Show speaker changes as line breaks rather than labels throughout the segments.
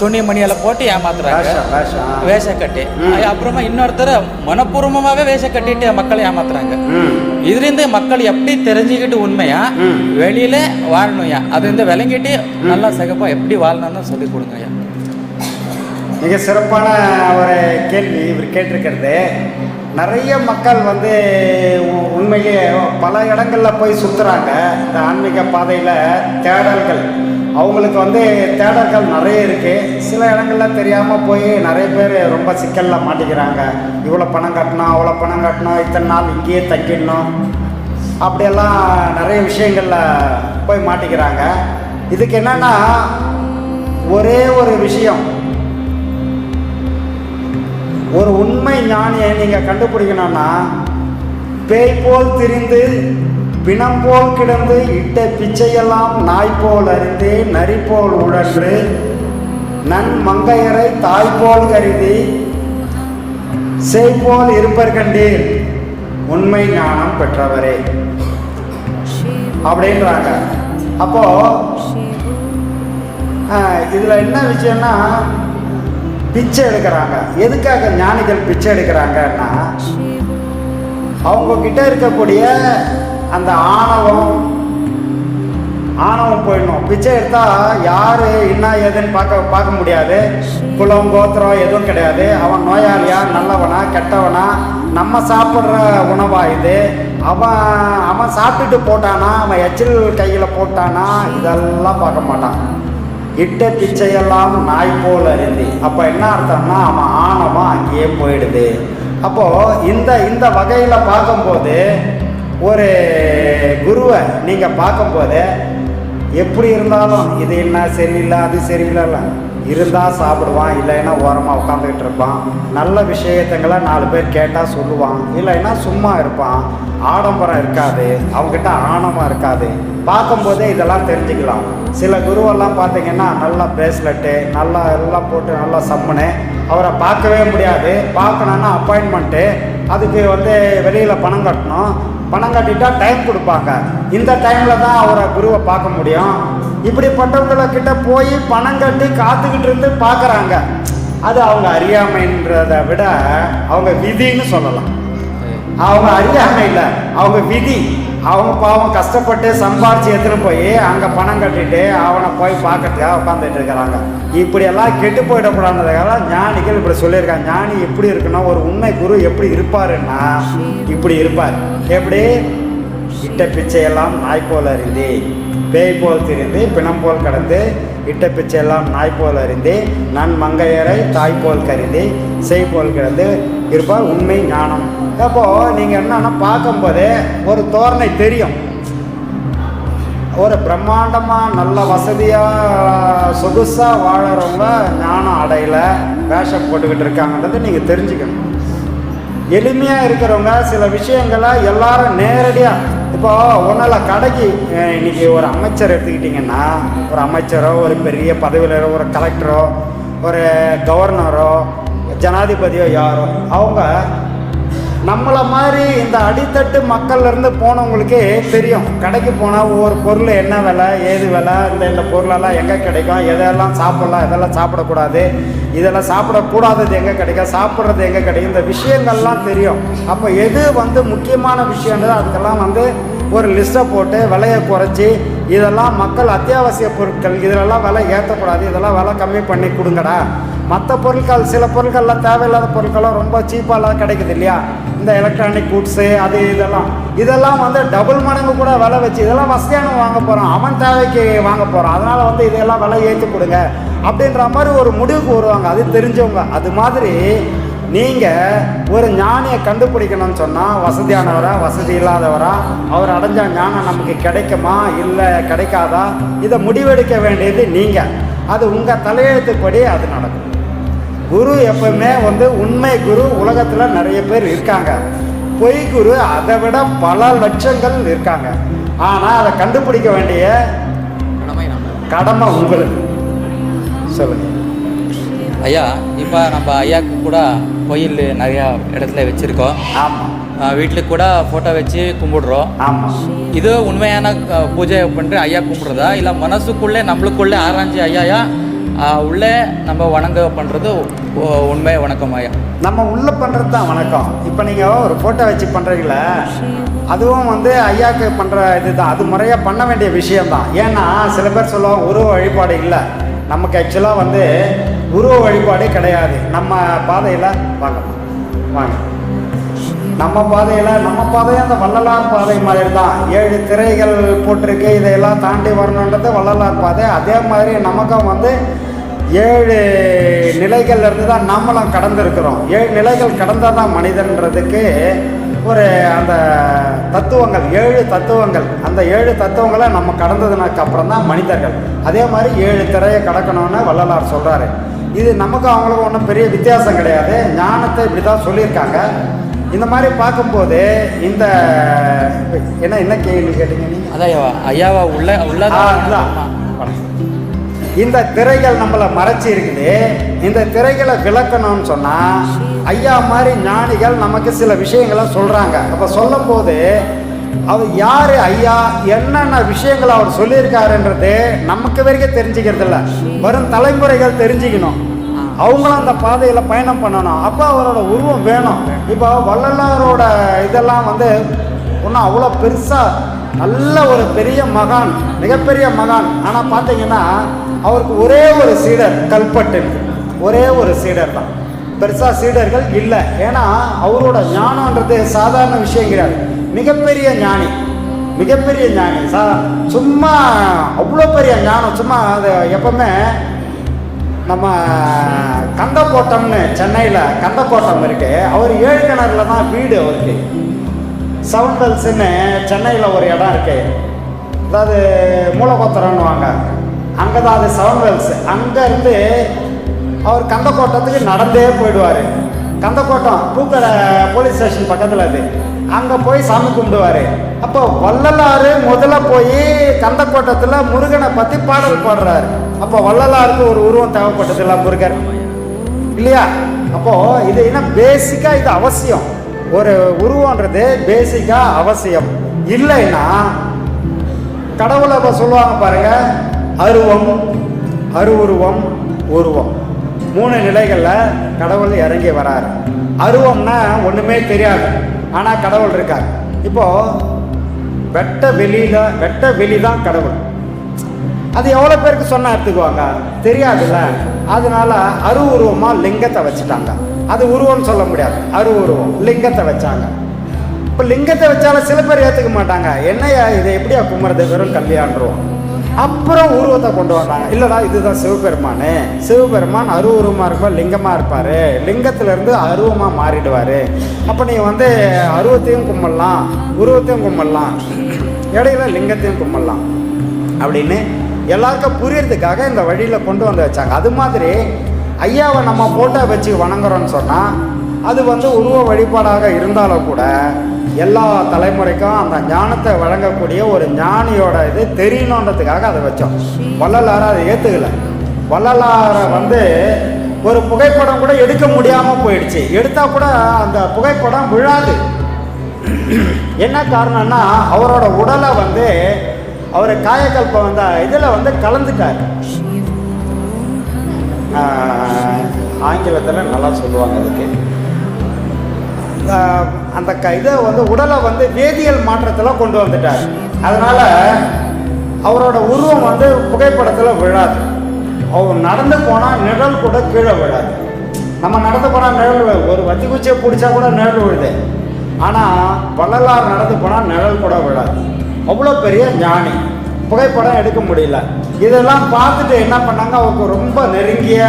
துணி மணியெல்லாம் போட்டு ஏமாத்துறாங்க.
வேஷம்
கட்டி. அப்புறமா இன்னொருத்தர் மனப்பூர்வமாகவே வேஷம் கட்டிட்டு மக்களை ஏமாத்துறாங்க. இதுலேருந்து மக்கள் எப்படி தெரிஞ்சுக்கிட்டு உண்மையா வெளியில வாழணும்யா? அது இந்த விளங்கிட்டு நல்லா சிகப்பா எப்படி வாழணும்னு சொல்லி கொடுங்கய்யா.
மிக சிறப்பான ஒரு கேள்வி இவர் கேட்டிருக்கிறது. நிறைய மக்கள் வந்து உண்மையிலேயே பல இடங்களில் போய் சுற்றுறாங்க இந்த ஆன்மீக பாதையில் தேடல்கள். அவங்களுக்கு வந்து தேடல்கள் நிறைய இருக்குது சில இடங்களில் தெரியாமல் போய் நிறைய பேர் ரொம்ப சிக்கலில் மாட்டிக்கிறாங்க. இவ்வளோ பணம் கட்டணும் அவ்வளோ பணம் கட்டணும் இத்தனை நாள் இங்கேயே தங்கிடணும். அப்படியெல்லாம் நிறைய விஷயங்களில் போய் மாட்டிக்கிறாங்க. இதுக்கு என்னென்னா ஒரே ஒரு விஷயம். ஒரு உண்மை ஞானியை நீங்கள் கண்டுபிடிக்கணும்னா பேய் போல் திரிந்து பிணம் போல் கிடந்து இட்ட பிச்சையெல்லாம் நாய் போல் அறிந்து நரி போல் உழன்று. நன் மங்கையரை தாய் போல் கருதி செய்போல் இருப்பர் கண்டீர் உண்மை ஞானம் பெற்றவரே. அப்படின்றாங்க. அப்போ இதில் இதுல என்ன விஷயம்னா பிச்சை எடுக்கிறாங்க. எதுக்காக ஞானிகள் பிச்சை எடுக்கிறாங்கன்னா அவங்க கிட்ட இருக்கக்கூடிய அந்த ஆணவம் ஆணவம் போயிடணும். பிச்சை எடுத்தா யாரு என்ன ஏதுன்னு பார்க்க பார்க்க முடியாது. குலம் கோத்திரம் எதுவும் கிடையாது. அவன் நோயாளியா நல்லவனா கெட்டவனா? நம்ம சாப்பிட்ற உணவா இது? அவன் அவன் சாப்பிட்டுட்டு போட்டானா? அவன் எச்சில் கையில் போட்டானா? இதெல்லாம் பார்க்க மாட்டான். இட்ட பிச்சையெல்லாம் நாய் போல் அருந்தி. அப்போ என்ன அர்த்தம்னா அவன் ஆணவம் அங்கேயே போயிடுது. அப்போது இந்த இந்த வகையில் பார்க்கும்போது ஒரு குருவை நீங்கள் பார்க்கும்போது எப்படி இருந்தாலும் இது என்ன சரியில்லை அது சரியில்லைல்ல இருந்தால் சாப்பிடுவான் இல்லைன்னா ஓரமாக உட்காந்துக்கிட்டு இருப்பான். நல்ல விஷயத்துங்களை நாலு பேர் கேட்டால் சொல்லுவான். இல்லைன்னா சும்மா இருப்பான். ஆடம்பரம் இருக்காது. அவங்ககிட்ட ஆணவம் இருக்காது. பார்க்கும்போதே இதெல்லாம் தெரிஞ்சுக்கலாம். சில குருவெல்லாம் பார்த்தீங்கன்னா நல்லா பிரேஸ்லெட்டு நல்லா எல்லாம் போட்டு நல்லா சம்முன்னு அவரை பார்க்கவே முடியாது. பார்க்கணுன்னா அப்பாயின்மெண்ட்டு அதுக்கு வந்து வெளியில் பணம் கட்டணும். பணம் கட்டிட்டா டைம் கொடுப்பாங்க. இந்த டைமில் தான் அவரை குருவை பார்க்க முடியும். இப்படிப்பட்டவங்களை கிட்ட போய் பணம் கட்டி காத்துக்கிட்டு இருந்து பார்க்குறாங்க. அது அவங்க அறியாமைன்றதை விட அவங்க விதின்னு சொல்லலாம். அவங்க அறியாமல் இல்லை. அவங்க விதி. அவங்க பாவம் கஷ்டப்பட்டு சம்பாரித்து எடுத்துகிட்டு போய் அங்கே பணம் கட்டிட்டு அவனை போய் பார்க்கறதுக்காக உட்காந்துட்டு இருக்கிறாங்க. இப்படியெல்லாம் கெட்டு போயிடக்கூடாதுக்காக ஞானிகள் இப்படி சொல்லியிருக்காங்க. ஞானி எப்படி இருக்கணும் ஒரு உண்மை குரு எப்படி இருப்பாருன்னா இப்படி இருப்பார். எப்படி? இட்ட பிச்சையெல்லாம் நாய் போல் அறிந்து பேய் போல் திரிந்து பிணம் போல் கடந்து இட்ட பிச்சையெல்லாம் நாய் போல் அறிந்து நன் மங்கையரை தாய் போல் கருதி செய் போல் கிடந்து இருப்பார் உண்மை ஞானம். அப்போ நீங்கள் என்னன்னா பார்க்கும்போதே ஒரு தோரணை தெரியும். ஒரு பிரம்மாண்டமாக நல்ல வசதியாக சொகுசாக வாழறவங்க ஞானம் அடையில் வேஷம் போட்டுக்கிட்டு இருக்காங்கன்றதை நீங்கள் தெரிஞ்சுக்கணும். எளிமையாக இருக்கிறவங்க சில விஷயங்களை எல்லாரும் நேரடியாக இப்போ ஒன்றில் கடைக்கு இன்றைக்கி ஒரு அமைச்சர் எடுத்துக்கிட்டிங்கன்னா ஒரு அமைச்சரோ ஒரு பெரிய பதவியிலோ ஒரு கலெக்டரோ ஒரு கவர்னரோ ஜனாதிபதியோ யாரோ அவங்க நம்மளை மாதிரி இந்த அடித்தட்டு மக்கள்லேருந்து போனவங்களுக்கே தெரியும். கடைக்கு போனால் ஒவ்வொரு பொருள் என்ன விலை ஏது விலை இந்த இந்த பொருளெல்லாம் எங்கே கிடைக்கும் எதெல்லாம் சாப்பிட்லாம் எதெல்லாம் சாப்பிடக்கூடாது இதெல்லாம் சாப்பிடக்கூடாதது எங்கே கிடைக்கும் சாப்பிட்றது எங்கே கிடைக்கும் இந்த விஷயங்கள்லாம் தெரியும். அப்போ எது வந்து முக்கியமான விஷயன்றது அதுக்கெல்லாம் வந்து ஒரு லிஸ்ட்டை போட்டு விலையை குறைச்சி இதெல்லாம் மக்கள் அத்தியாவசிய பொருட்கள் இதெல்லாம் விலை ஏற்றக்கூடாது. இதெல்லாம் விலை கம்மி பண்ணி கொடுங்கடா. மற்ற பொருட்கள் சில பொருட்கள்லாம் தேவையில்லாத பொருட்கள்லாம் ரொம்ப சீப்பாலாம் கிடைக்குது இல்லையா? இந்த எலக்ட்ரானிக் கூட்ஸு அது இதெல்லாம். இதெல்லாம் வந்து டபுள் மடங்கு கூட விலை வச்சு இதெல்லாம் வசதியானவங்க வாங்க போகிறோம் அவன் தேவைக்கு வாங்க போகிறோம் அதனால் வந்து இதெல்லாம் விலை ஏற்றி கொடுங்க. அப்படின்ற மாதிரி ஒரு முடிவுக்கு வருவாங்க. அது தெரிஞ்சவங்க. அது மாதிரி நீங்கள் ஒரு ஞானியை கண்டுபிடிக்கணும்னு சொன்னால் வசதியானவரா வசதி இல்லாதவரா அவர் அடைஞ்ச ஞானம் நமக்கு கிடைக்குமா இல்லை கிடைக்காதா? இதை முடிவெடுக்க வேண்டியது நீங்கள் அது உங்கள் தலையெழுத்துப்படி அது நடக்கும். குரு எப்பவுமே வந்து உண்மை குரு உலகத்தில் நிறைய பேர் இருக்காங்க. பொய் குரு அதை விட பல லட்சங்கள் இருக்காங்க. ஆனால் அதை கண்டுபிடிக்க வேண்டிய
கடமை
கடமை உங்களுக்கு. சொல்லுங்கள்
ஐயா இப்போ நம்ம ஐயாவுக்கு கூட கோயில் நிறையா இடத்துல வச்சுருக்கோம்.
ஆமாம்
வீட்டில் கூட ஃபோட்டோ வச்சு கும்பிடுறோம்.
ஆமாம்
இது உண்மையான பூஜை பண்ணுற ஐயா கும்பிட்றதா? இல்லை மனசுக்குள்ளே நம்மளுக்குள்ளே ஆராய்ச்சி ஐயாயா? உள்ளே நம்ம வணங்க பண்ணுறது உண்மை வணக்கம் ஐயா
நம்ம உள்ளே பண்ணுறது தான் வணக்கம். இப்போ நீங்கள் ஒரு ஃபோட்டோ வச்சு பண்ணுறீங்கள அதுவும் வந்து ஐயாக்கு பண்ணுற இதுதான். அது முறையாக பண்ண வேண்டிய விஷயம்தான். ஏன்னா சில பேர் சொல்லுவாங்க உருவ வழிபாடு இல்லை. நமக்கு ஆக்சுவலாக வந்து உருவ வழிபாடே கிடையாது. நம்ம பாதையில் வாங்க. வாங்க. நம்ம பாதையில் நம்ம பாதையும் அந்த வள்ளலார் பாதை மாதிரி தான். ஏழு திரைகள் போட்டிருக்கு. இதையெல்லாம் தாண்டி வரணுன்றது வள்ளலார் பாதை. அதே மாதிரி நமக்கும் வந்து ஏழு நிலைகள்லேருந்து தான் நம்மளும் கடந்திருக்கிறோம். ஏழு நிலைகள் கடந்தால் தான் மனிதன்றதுக்கு ஒரு அந்த தத்துவங்கள் ஏழு தத்துவங்கள். அந்த ஏழு தத்துவங்களை நம்ம கடந்ததுனக்கு அப்புறம் தான் மனிதர்கள். அதே மாதிரி ஏழு திரையை கடக்கணும்னு வள்ளலார் சொல்கிறாரு இது நமக்கு அவங்களுக்கும் ஒன்றும் பெரிய வித்தியாசம் கிடையாது. ஞானத்தை இப்படி தான் சொல்லியிருக்காங்க. இந்த மாதிரி பார்க்கும்போது இந்த என்ன என்ன கேள்வி கேட்டீங்க நீங்கள்
அதான் ஐயாவா உள்ள உள்ள
ஆ, இதுதான். இந்த திரைகள் நம்மளை மறைச்சி இருக்குது இந்த திரைகளை விளக்கணும்னு சொன்னால் ஐயா மாதிரி ஞானிகள் நமக்கு சில விஷயங்களை சொல்கிறாங்க அப்போ சொல்லும்போது அவர் யார் ஐயா என்னென்ன விஷயங்கள் அவர் சொல்லியிருக்காருன்றது நமக்கு வரைக்கும் தெரிஞ்சுக்கிறது இல்லை வரும் தலைமுறைகள் தெரிஞ்சுக்கணும். அவங்களும் அந்த பாதையில் பயணம் பண்ணணும். அப்போ அவரோட உருவம் வேணும். இப்போ வள்ளலாரோட இதெல்லாம் வந்து ஒன்றும் அவ்வளோ பெருசாக நல்ல ஒரு பெரிய மகான் மிகப்பெரிய மகான். ஆனால் பார்த்தீங்கன்னா அவருக்கு ஒரே ஒரு சீடர் கல்பட்டு. ஒரே ஒரு சீடர் தான். பெருசாக சீடர்கள் இல்லை. ஏன்னா அவரோட ஞானன்றது சாதாரண விஷயம் கிடையாது. மிகப்பெரிய ஞானி. மிகப்பெரிய ஞானி. சா சும்மா அவ்வளோ பெரிய ஞானம். சும்மா அது எப்பவுமே நம்ம கந்தக்கோட்டம்னு சென்னையில் கந்தக்கோட்டம் இருக்கு. அவர் ஏழு கிணறுல தான் வீடு அவருக்கு. செவன் பெல்ஸ்ன்னு சென்னையில் ஒரு இடம் இருக்கு. அதாவது மூலக்கோத்தரன்னுவாங்க அங்கே தான் அது செவன் பெல்ஸ் அங்கேருந்து அவர் கந்தக்கோட்டத்துக்கு நடந்தே போயிடுவார். கந்தக்கோட்டம் பூக்கடை போலீஸ் ஸ்டேஷன் பக்கத்தில் அது. அங்கே போய் சாமி கும்பிடுவார். அப்போ வள்ளலாறு முதல்ல போய் கந்தக்கோட்டத்தில் முருகனை பற்றி பாடல் பாடுறாரு. அப்போ வள்ளலாருக்கு ஒரு உருவம் தேவைப்பட்டதில்ல முருகன் இல்லையா? அப்போது இது என்ன பேசிக்காக இது அவசியம். ஒரு உருவன்றது பேசிக்காக அவசியம். இல்லைன்னா கடவுளை இப்போ சொல்லுவாங்க பாருங்க அருவம் அருவுருவம் உருவம். மூணு நிலைகளில் கடவுள் இறங்கி வராரு. அருவம்னா ஒன்றுமே தெரியாது. ஆனால் கடவுள் இருக்கார். இப்போது வெட்ட வெளியில் வெட்ட வெளி தான் கடவுள். அது எவ்வளோ பேருக்கு சொன்னால் எடுத்துக்குவாங்க தெரியாதுல்ல. அதனால அரு உருவமாக லிங்கத்தை வச்சுட்டாங்க. அது உருவம்னு சொல்ல முடியாது. அரு உருவம் லிங்கத்தை வச்சாங்க. இப்போ லிங்கத்தை வச்சாலும் சில பேர் ஏற்றுக்க மாட்டாங்க. என்னையா இதை? எப்படியா கும்பிட்றது வெறும் கல்யாண்டுருவோம் அப்புறம் உருவத்தை கொண்டு வந்தாங்க. இல்லைடா இதுதான் சிவபெருமான். சிவபெருமான் அரு உருவமாக இருப்பார் லிங்கமாக இருப்பார். லிங்கத்திலேருந்து அருவமாக மாறிடுவார். அப்போ நீங்கள் வந்து அருவத்தையும் கும்பிடலாம் உருவத்தையும் கும்பிடலாம் இடையில லிங்கத்தையும் கும்பிடலாம் அப்படின்னு எல்லாருக்கும் புரியறதுக்காக இந்த வழியில் கொண்டு வந்து வச்சாங்க. அது மாதிரி ஐயாவை நம்ம ஃபோட்டோ வச்சு வணங்குறோன்னு சொன்னால் அது வந்து உருவ வழிபாடாக இருந்தாலும் கூட எல்லா தலைமுறைக்கும் அந்த ஞானத்தை வழங்கக்கூடிய ஒரு ஞானியோட இது தெரியணுன்றதுக்காக அதை வச்சோம். வள்ளலாரை அதை ஏற்றுக்கல வள்ளலாரை வந்து ஒரு புகைப்படம் கூட எடுக்க முடியாமல் போயிடுச்சு. எடுத்தால் கூட அந்த புகைப்படம் விழாது. என்ன காரணம்னா அவரோட உடலை வந்து அவர் காயக்கல்பம் வந்த இதில் வந்து கலந்துட்டார். ஆங்கிலத்தில் நல்லா சொல்லுவாங்க அதுக்கு. அந்த க இதை வந்து உடலை வந்து வேதியியல் மாற்றத்தில் கொண்டு வந்துட்டார். அதனால் அவரோட உருவம் வந்து புகைப்படத்தில் விழாது. அவர் நடந்து போனால் நிழல் கூட கீழே விழாது. நம்ம நடந்து போனால் நிழல் விழு- ஒரு வத்தி குச்சியை பிடிச்சா கூட நிழல் விழுது. ஆனால் வள்ளலார் நடந்து போனால் நிழல் கூட விழாது. அவ்வளோ பெரிய ஞானி. புகைப்படம் எடுக்க முடியல. இதெல்லாம் பார்த்துட்டு என்ன பண்ணாங்க? அவங்க ரொம்ப நெருங்கிய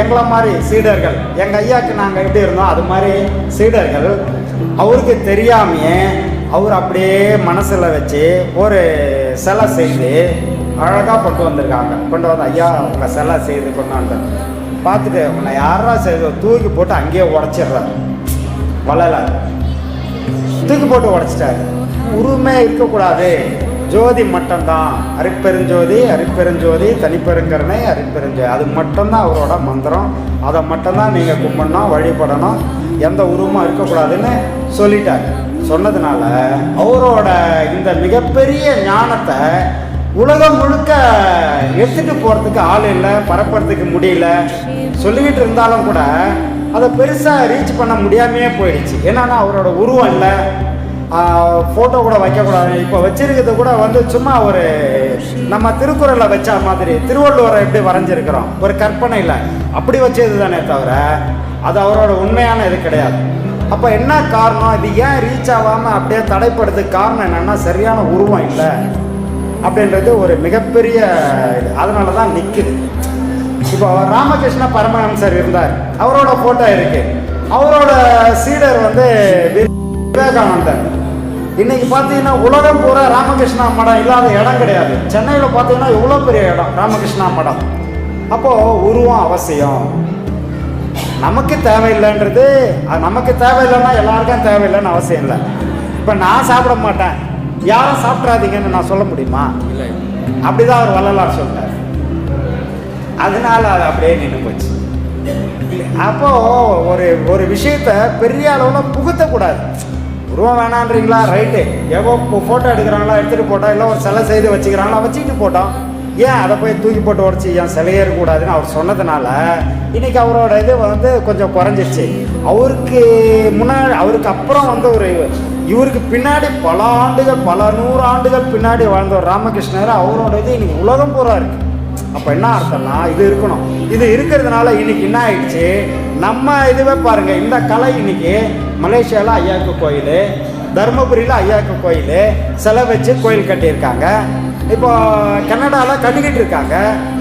எங்களை மாதிரி சீடர்கள். எங்கள் ஐயாக்கு நாங்கள் எப்படி இருந்தோம்? அது மாதிரி சீடர்கள். அவருக்கு தெரியாமையே அவர் அப்படியே மனசில் வச்சு ஒரு சிலை செய்து அழகாக கொண்டு வந்திருக்காங்க. கொண்டு வந்து ஐயா உங்கள் சிலை செய்து கொண்டாந்து பார்த்துட்டு உன்னை யாரா செய்து? தூக்கி போட்டு அங்கேயே உடச்சிடுறாரு. வளலை தூக்கி போட்டு உடச்சிட்டாரு. உருவமே இருக்கக்கூடாது. ஜோதி மட்டும்தான். அரிப்பெருஞ்சோதி அரிப்பெருஞ்சோதி தனிப்பெருங்கருணை அரிப்பெருஞ்சோதி அது மட்டும்தான் அவரோட மந்திரம். அதை மட்டும்தான் நீங்கள் கும்பிடணும் வழிபடணும். எந்த உருவமும் இருக்கக்கூடாதுன்னு சொல்லிட்டாங்க சொன்னதுனால அவரோட இந்த மிகப்பெரிய ஞானத்தை உலகம் முழுக்க எடுத்துட்டு போகிறதுக்கு ஆள் இல்லை பரப்புறதுக்கு முடியல. சொல்லிக்கிட்டு இருந்தாலும் கூட அதை பெருசாக ரீச் பண்ண முடியாமையே போயிடுச்சு. என்னன்னா அவரோட உருவம் இல்லை. ஃபோட்டோ கூட வைக்கக்கூடாது. இப்போ வச்சிருக்கிறது கூட வந்து சும்மா ஒரு நம்ம திருக்குறளை வச்ச மாதிரி திருவள்ளுவரை எப்படி வரைஞ்சிருக்கிறோம்? ஒரு கற்பனை இல்லை அப்படி வச்சது தானே தவிர அது அவரோட உண்மையான இது கிடையாது. அப்போ என்ன காரணம்? இது ஏன் ரீச் ஆகாமல் அப்படியே தடைப்படுறதுக்கு காரணம் என்னென்னா சரியான உருவம் இல்லை அப்படின்றது ஒரு மிகப்பெரிய இது. அதனால தான் நிற்குது இப்போ ராமகிருஷ்ண பரமஹம்சர் இருந்தார். அவரோட ஃபோட்டோ இருக்கு. அவரோட சீடர் வந்து விவேகானந்தர் இன்னைக்கு பார்த்தீங்கன்னா உலகம் பூரா ராமகிருஷ்ணா மடம் இல்லாத இடம் கிடையாது. சென்னையில் பார்த்தீங்கன்னா எவ்வளோ பெரிய இடம்? ராமகிருஷ்ணா மடம். அப்போது உருவம் அவசியம். நமக்கு தேவையில்லைன்றது அது நமக்கு தேவையில்லைன்னா எல்லாருக்கும் தேவையில்லைன்னு அவசியம் இல்லை. இப்போ நான் சாப்பிட மாட்டேன். யாரும் சாப்பிட்றாதீங்கன்னு நான் சொல்ல முடியுமா?
இல்லை.
அப்படிதான் அவர் வள்ளலார் சொல்லிட்டார் அதனால அது அப்படியே நின்று போச்சு. அப்போ ஒரு ஒரு விஷயத்த பெரிய அளவில் புகுத்தக்கூடாது. உருவம் வேணான்றீங்களா? ரைட்டு எவ்வளோ ஃபோட்டோ எடுக்கிறாங்களா? எடுத்துகிட்டு போட்டோம் இல்லை ஒரு சிலை செய்து வச்சுக்கிறாங்களா? வச்சுக்கிட்டு போட்டோம் ஏன் அதை போய் தூக்கி போட்டு உடச்சி ஏன் சிலையே இருக்கக்கூடாதுன்னு அவர் சொன்னதுனால இன்றைக்கி அவரோட இது வந்து கொஞ்சம் குறைஞ்சிருச்சு. அவருக்கு முன்னாடி அவருக்கு அப்புறம் வந்து ஒரு இவருக்கு பின்னாடி பல ஆண்டுகள் பல நூறு ஆண்டுகள் பின்னாடி வாழ்ந்த ஒரு ராமகிருஷ்ணர் அவரோட இது இன்னைக்கு உலகம் பூரா இருக்குது அப்போ என்ன அர்த்தம்னா இது இருக்கணும். இது இருக்கிறதுனால இன்னைக்கு என்ன ஆயிடுச்சு? நம்ம இதுவே பாருங்கள் இந்த கலை இன்னைக்கு மலேசியாவில் ஐயாக்கு கோயில் தருமபுரியில் ஐயாக்கு கோயில் சிலை வச்சு கோயில் கட்டியிருக்காங்க. இப்போ கன்னடாவில் கட்டிக்கிட்டு இருக்காங்க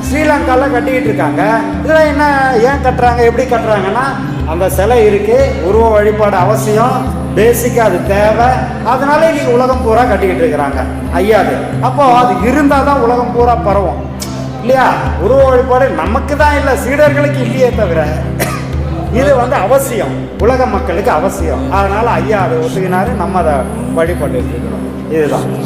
ஸ்ரீலங்காவில் கட்டிக்கிட்டு இருக்காங்க. இதெல்லாம் என்ன ஏன் கட்டுறாங்க எப்படி கட்டுறாங்கன்னா அந்த சிலை இருக்குது உருவ வழிபாடு அவசியம் பேசிக்காக அது தேவை. அதனால இன்னைக்கு உலகம் பூரா கட்டிக்கிட்டு இருக்கிறாங்க ஐயாது. அப்போது அது இருந்தால் தான் உலகம் பூரா பரவும். இல்லையா? உருவ வழிபாடு நமக்கு தான் இல்லை சீடர்களுக்கு இல்லையே தவிர. இது வந்து அவசியம். உலக மக்களுக்கு அவசியம். அதனால ஐயா அதை ஒத்துக்கினாரு நம்ம அதை வழிபட்டு இருக்கிறோம். இதுதான்.